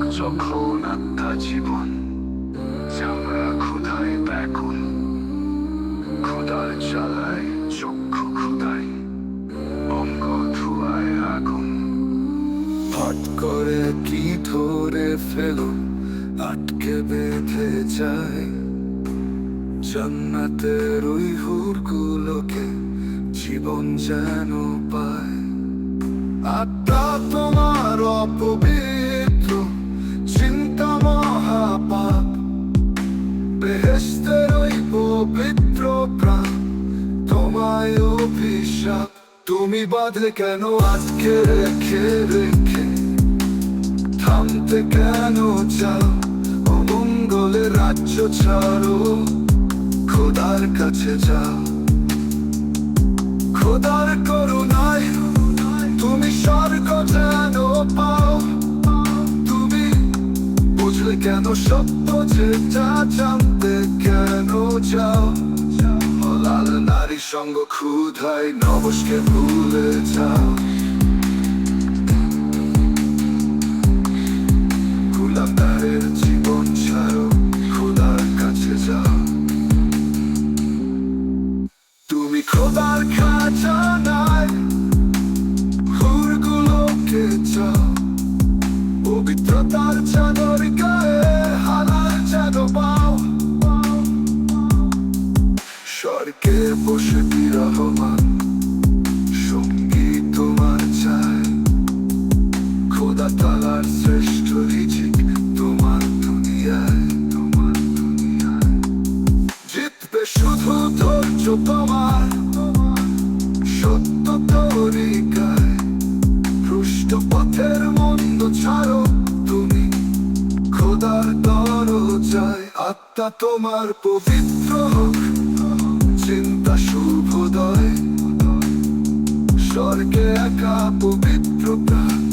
যখন আত্মা জীবন চামড়া ক্ষুধায় ব্যাকুল। ক্ষুধার জ্বালায়, চক্ষু ক্ষুধায় অঙ্গ ধুয়ায় আগুন। হট করে কি ধরে ফেলো? আটকে বেঁধে যায়। জান্নাতের ওই জীবন যেন পায়। আত্মা তোমার অপবিত্র বেহেস্তের ওই পবিত্র প্রাণ তোমায় অভিশাপ। তুমি বাঁধলে কেন আজকে রেখে রেখে? থামতে কেন চাও? অমঙ্গলে রাজ্য ছাড়ো। খোদার কাছে যাও। খোদার করুণায় তুমি স্বর্গ যেন পাও। তুমি বুঝলে কেন সত্য যেটা জানতে যাও। লাল নারী সঙ্গ ক্ষুধায় নবসকে ভুলে যাও। গুলামদারের জীবন ছাড়ো, খোদার কাছে যাও। তুমি খোদার খাজানায় হুরগুলোকে চাও। শুধু ধৈর্য তোমার সত্য তরিকায় পৃষ্ঠ মন্দ ছাড়ো তুমি। খোদার দরজায় আত্মা তোমার পবিত্র হোক। চিন্তা শুভোদয় স্বর্গে একা পবিত্র প্রাণ।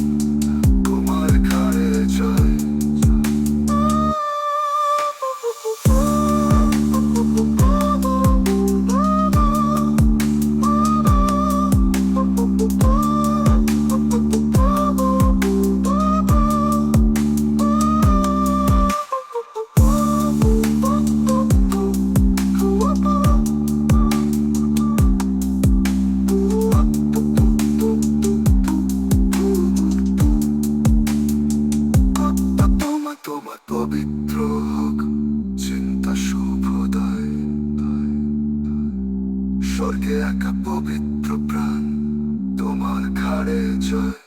স্বর্গে একা পবিত্র প্রাণ তোমার ঘাড়ে জয়।